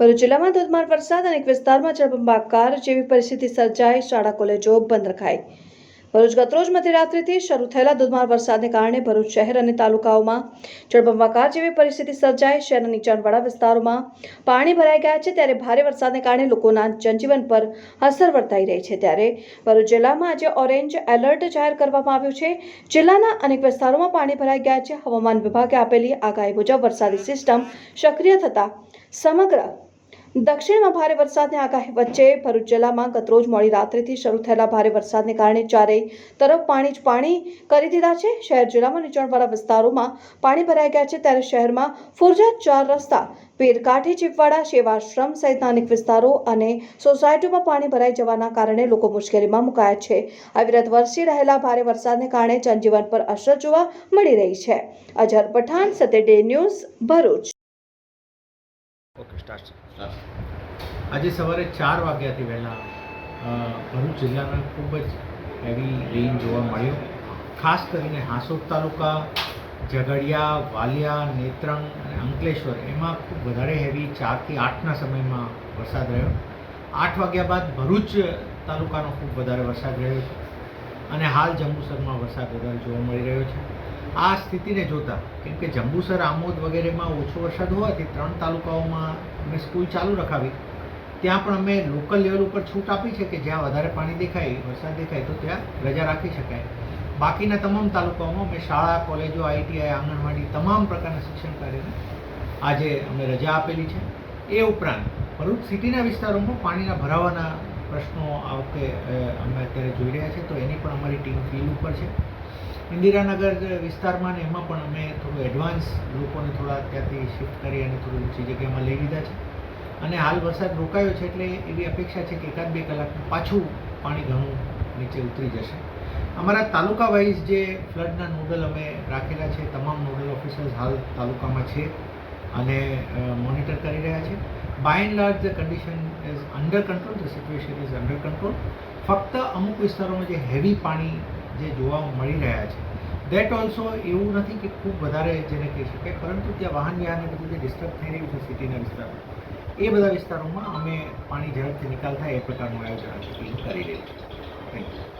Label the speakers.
Speaker 1: ભરૂચ જિલ્લામાં ધોધમાર વરસાદ અનેક વિસ્તારમાં જળબંબાકાર જેવી પરિસ્થિતિ સર્જાઈ. શાળા, કોલેજો બંધ રખાઈ. ભરૂચ ગતરોજ મધ્યરાત્રિથી શરૂ થયેલા ધોધમાર વરસાદને કારણે ભરૂચ શહેર અને તાલુકાઓમાં જળબંબાકાર જેવી પરિસ્થિતિ સર્જાઈ. શહેરના નીચાણવાળા વિસ્તારોમાં પાણી ભરાઈ ગયા છે. ત્યારે ભારે વરસાદને કારણે લોકોના જનજીવન પર અસર વર્તાઈ રહી છે. ત્યારે ભરૂચ જિલ્લામાં આજે ઓરેન્જ એલર્ટ જાહેર કરવામાં આવ્યું છે. જિલ્લાના અનેક વિસ્તારોમાં પાણી ભરાઈ ગયા છે. હવામાન વિભાગે આપેલી આગાહી મુજબ વરસાદી સિસ્ટમ સક્રિય થતા સમગ્ર દક્ષિણમાં ભારે વરસાદની આગાહી વચ્ચે ભરૂચ જિલ્લામાં ગતરોજ મોડી રાત્રિથી શરૂ થયેલા ભારે વરસાદને કારણે ચારેય તરફ પાણી જ પાણી કરી દીધા છે. શહેર જિલ્લામાં નીચાણવાળા વિસ્તારોમાં પાણી ભરાઈ ગયા છે. ત્યારે શહેરમાં ફુરજા ચાર રસ્તા, પીરકાઠી, ચીપવાડા, સેવાશ્રમ સહિતના અનેક વિસ્તારો અને સોસાયટીઓમાં પાણી ભરાઈ જવાના કારણે લોકો મુશ્કેલીમાં મુકાયા છે. અવિરત વરસી રહેલા ભારે વરસાદને કારણે જનજીવન પર અસર જોવા મળી રહી છે. અજહર પઠાણ સતે ડે ન્યૂઝ, ભરૂચ.
Speaker 2: સ્ટાર્ટ આજે સવારે ચાર વાગ્યાથી વહેલા ભરૂચ જિલ્લાના ખૂબ જ હેવી રેઇન જોવા મળ્યો. ખાસ કરીને હાંસોદ તાલુકા, ઝઘડિયા, વાલિયા, નેત્રંગ અને અંકલેશ્વર એમાં ખૂબ વધારે હેવી ચારથી આઠના સમયમાં વરસાદ રહ્યો. આઠ વાગ્યા બાદ ભરૂચ તાલુકાનો ખૂબ વધારે વરસાદ રહ્યો છે. અને હાલ જંબુસરમાં વરસાદ વધારે જોવા મળી રહ્યો છે. આ સ્થિતિને જોતા, કેમ કે જંબુસર, આમોદ વગેરેમાં ઓછો વરસાદ હોવાથી ત્રણ તાલુકાઓમાં અમે સ્કૂલ ચાલુ રખાવી. ત્યાં પણ અમે લોકલ લેવલ ઉપર છૂટ આપી છે કે જ્યાં વધારે પાણી દેખાય, વરસાદ દેખાય, તો ત્યાં રજા રાખી શકાય. બાકીના તમામ તાલુકાઓમાં અમે શાળા, કોલેજો, આઈટીઆઈ, આંગણવાડી તમામ પ્રકારના શિક્ષણ કાર્યને આજે અમે રજા આપેલી છે. એ ઉપરાંત ભરૂચ સિટીના વિસ્તારોમાં પાણીના ભરાવાના પ્રશ્નો આ વખતે અમે અત્યારે જોઈ રહ્યા છે તો એની પણ અમારી ટીમ ફીલ ઉપર છે. ઇન્દિરાનગર વિસ્તારમાં ને એમાં પણ અમે થોડું એડવાન્સ લોકોને થોડા ત્યાંથી શિફ્ટ કરી અને થોડું ઊંચી જગ્યામાં લઈ લીધા છે. અને હાલ વરસાદ રોકાયો છે એટલે એવી અપેક્ષા છે કે એકાદ બે કલાકમાં પાછું પાણી ઘણું નીચે ઉતરી જશે. અમારા તાલુકા વાઇઝ જે ફ્લડના નોડલ અમે રાખેલા છે, તમામ નોડલ ઓફિસર્સ હાલ તાલુકામાં છે અને મોનિટર કરી રહ્યા છે. By and large the condition is under control the situation is under control ફક્ત અમુક વિસ્તારોમાં જે હેવી પાણી જે જોવા મળી રહ્યા છે. દેટ ઓલ્સો એવું નથી કે ખૂબ વધારે જેને કહી શકાય, પરંતુ ત્યાં વાહન વ્યવહારને બધું જે ડિસ્ટર્બ થઈ રહ્યું છે સિટીના વિસ્તારમાં, એ બધા વિસ્તારોમાં અમે પાણી ઝડપથી નિકાલ થાય એ પ્રકારનું આયોજન કરી રહ્યું છે. Thank you